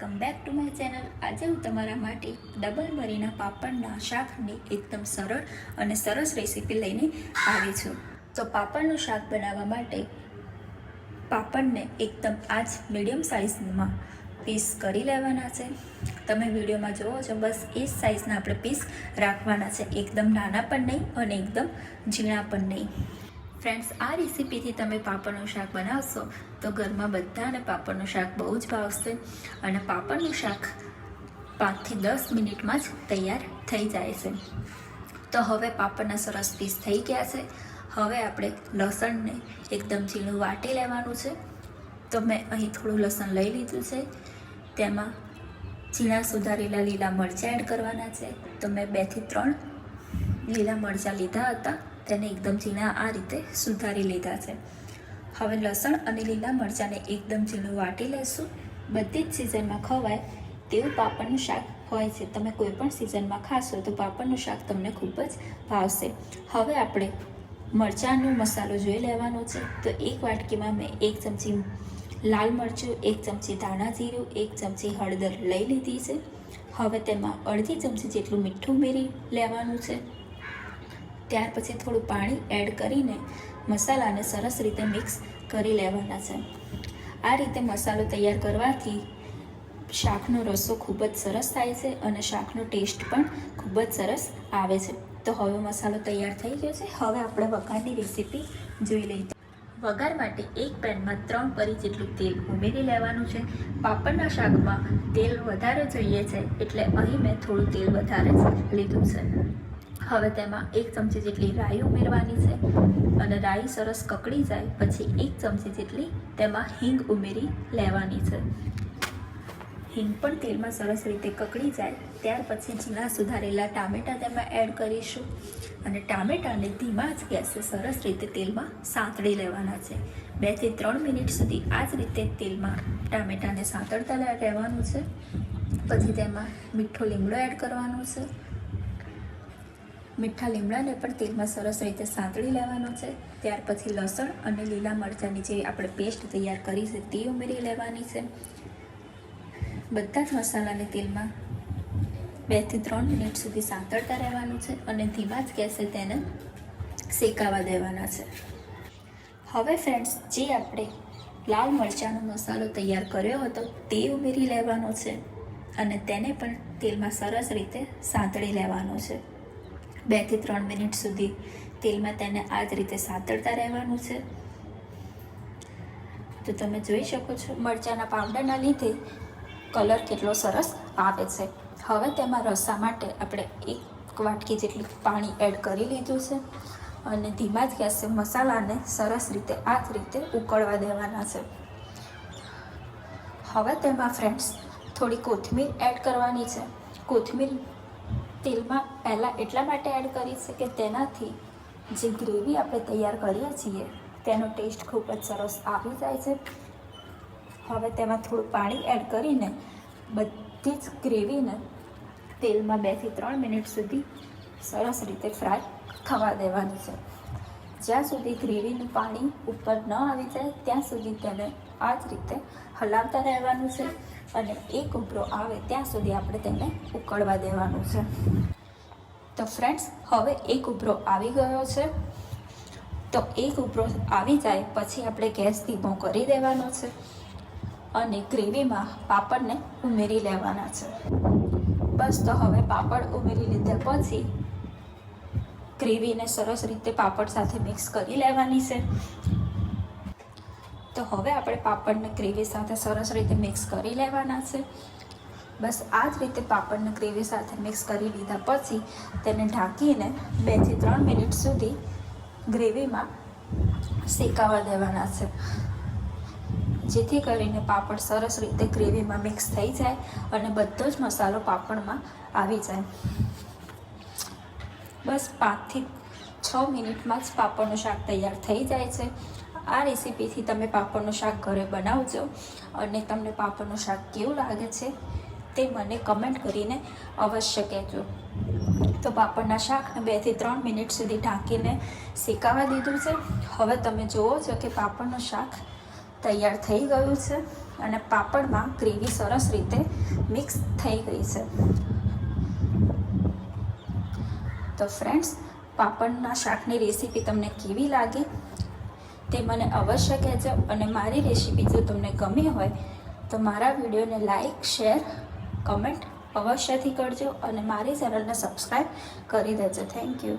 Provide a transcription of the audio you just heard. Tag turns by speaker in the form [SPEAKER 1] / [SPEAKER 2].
[SPEAKER 1] Welcome back to my channel. આજે હું તમારા માટે ડબલ મરીના પાપડના શાકની એકદમ સરળ અને સરસ રેસીપી લઈને આવી છું. તો પાપડનું શાક બનાવવા માટે પાપડને એકદમ આ જ મીડિયમ સાઇઝમાં પીસ કરી લેવાના છે. તમે વિડીયોમાં જુઓ છો, બસ એ જ સાઇઝના આપણે પીસ રાખવાના છે. એકદમ નાના પણ નહીં અને એકદમ ઝીણા પણ નહીં. ફ્રેન્ડ્સ આ રેસીપીથી તમે પાપડનું શાક બનાવશો, તો ઘરમાં બધાને પાપડનું શાક બહુ જ ભાવશે અને પાપડનું શાક પાંચથી દસ મિનિટમાં જ તૈયાર થઈ જાય છે. તો હવે પાપડના સરસ પીસ થઈ ગયા છે. હવે આપણે લસણને એકદમ ઝીણું વાટી લેવાનું છે. તો મેં અહીં થોડું લસણ લઈ લીધું છે. તેમાં ઝીણા સુધારેલા લીલા મરચાં એડ કરવાના છે. તો મેં બેથી ત્રણ લીલા મરચાં લીધા હતા. તેને એકદમ ઝીણા આ રીતે સુધારી લીધા છે. હવે લસણ અને લીલા મરચાંને એકદમ ઝીણું વાટી લેશું. બધી જ સિઝનમાં ખવાય તેવું પાપડનું શાક હોય છે. તમે કોઈ પણ સિઝનમાં ખાશો તો પાપડનું શાક તમને ખૂબ જ ભાવશે. હવે આપણે મરચાંનો મસાલો જોઈ લેવાનો છે. તો એક વાટકીમાં મેં એક ચમચી લાલ મરચું, એક ચમચી ધાણા જીરું, એક ચમચી હળદર લઈ લીધી છે. હવે તેમાં અડધી ચમચી જેટલું મીઠું ઉમેરી લેવાનું છે. ત્યાર પછી થોડું પાણી એડ કરીને મસાલાને સરસ રીતે મિક્સ કરી લેવાના છે. આ રીતે મસાલો તૈયાર કરવાથી શાકનો રસો ખૂબ જ સરસ થાય છે અને શાકનો ટેસ્ટ પણ ખૂબ જ સરસ આવે છે. તો હવે મસાલો તૈયાર થઈ ગયો છે. હવે આપણે વઘારની રેસીપી જોઈ લઈએ. વઘાર માટે એક પેનમાં ત્રણ પરી જેટલું તેલ ઉમેરી લેવાનું છે. પાપડના શાકમાં તેલ વધારે જોઈએ છે એટલે અહીં મેં થોડું તેલ વધારે લીધું છે. હવે તેમાં એક ચમચી જેટલી રાઈ ઉમેરવાની છે અને રાઈ સરસ કકડી જાય પછી એક ચમચી જેટલી તેમાં હિંગ ઉમેરી લેવાની છે. હિંગ પણ તેલમાં સરસ રીતે કકડી જાય, ત્યાર પછી ઝીણા સુધારેલા ટામેટાં તેમાં એડ કરીશું અને ટામેટાને ધીમા જ ગેસે સરસ રીતે તેલમાં સાંતળી લેવાના છે. બેથી ત્રણ મિનિટ સુધી આ જ રીતે તેલમાં ટામેટાને સાંતળતા રહેવાનું છે. પછી તેમાં મીઠો લીમડો એડ કરવાનો છે. મીઠા લીમડાને પણ તેલમાં સરસ રીતે સાંતળી લેવાનો છે. ત્યાર પછી લસણ અને લીલા મરચાંની જે આપણે પેસ્ટ તૈયાર કરી છે તે ઉમેરી લેવાની છે. બધા જ મસાલાને તેલમાં બેથી ત્રણ મિનિટ સુધી સાંતળતા રહેવાનું છે અને ધીમા જ ગેસે તેને શેકાવા દેવાના છે. હવે ફ્રેન્ડ્સ જે આપણે લાલ મરચાંનો મસાલો તૈયાર કર્યો હતો તે ઉમેરી લેવાનો છે અને તેને પણ તેલમાં સરસ રીતે સાંતળી લેવાનો છે. બેથી ત્રણ મિનિટ સુધી તેલમાં તેને આ જ રીતે સાતળતા રહેવાનું છે. તો તમે જોઈ શકો છો, મરચાંના પાવડરના લીધે કલર કેટલો સરસ આવે છે. હવે તેમાં રસા માટે આપણે એક વાટકી જેટલું પાણી એડ કરી લીધું છે અને ધીમા જ ગેસે મસાલાને સરસ રીતે આ જ રીતે ઉકળવા દેવાના છે. હવે તેમાં ફ્રેન્ડ્સ થોડી કોથમીર એડ કરવાની છે. કોથમીર તેલમાં પહેલાં એટલા માટે એડ કરી છે કે તેનાથી જે ગ્રેવી આપણે તૈયાર કરીએ છીએ, તેનો ટેસ્ટ ખૂબ જ સરસ આવી જાય છે. હવે તેમાં થોડું પાણી એડ કરીને બધી જ ગ્રેવીને તેલમાં બેથી ત્રણ મિનિટ સુધી સરસ રીતે ફ્રાય થવા દેવાની છે. જ્યાં સુધી ગ્રેવીનું પાણી ઉપર ન આવી જાય, ત્યાં સુધી તેને આ જ રીતે હલાવતા રહેવાનું છે અને એક ઉભરો આવે ત્યાં સુધી આપણે તેને ઉકળવા દેવાનું છે. તો ફ્રેન્ડ્સ હવે એક ઉભરો આવી ગયો છે. તો એક ઉભરો આવી જાય પછી આપણે ગેસ ધીમો કરી દેવાનો છે અને ગ્રેવીમાં પાપડને ઉમેરી લેવાના છે. બસ તો હવે પાપડ ઉમેરી લીધા પછી ગ્રેવીને સરસ રીતે પાપડ સાથે મિક્સ કરી લેવાની છે. તો હવે આપણે પાપડને ગ્રેવી સાથે સરસ રીતે મિક્સ કરી લેવાના છે. બસ આ જ રીતે પાપડને ગ્રેવી સાથે મિક્સ કરી લીધા પછી તેને ઢાંકીને બેથી ત્રણ મિનિટ સુધી ગ્રેવીમાં શેકાવા દેવાના છે. જેથી કરીને પાપડ સરસ રીતે ગ્રેવીમાં મિક્સ થઈ જાય અને બધો જ મસાલો પાપડમાં આવી જાય. બસ પાંચથી છ મિનિટમાં જ પાપડનું શાક તૈયાર થઈ જાય છે. આ રેસીપીથી તમે પાપડનું શાક ઘરે બનાવજો અને તમને પાપડનું શાક કેવું લાગે છે તે મને કમેન્ટ કરીને અવશ્ય કહેજો. તો પાપડના શાકને બેથી ત્રણ મિનિટ સુધી ઢાંકીને શેકાવા દીધું છે. હવે તમે જુઓ છો કે પાપડનું શાક તૈયાર થઈ ગયું છે અને પાપડમાં ગ્રેવી સરસ રીતે મિક્સ થઈ ગઈ છે. તો ફ્રેન્ડ્સ પાપડના શાકની રેસીપી તમને કેવી લાગે તે મને અવશ્ય કહેજો અને મારી રેસીપી જો તમને ગમી હોય તો મારા વિડીયોને લાઈક શેર કમેન્ટ અવશ્યથી કરજો અને મારી ચેનલને સબસ્ક્રાઈબ કરી દેજો. Thank you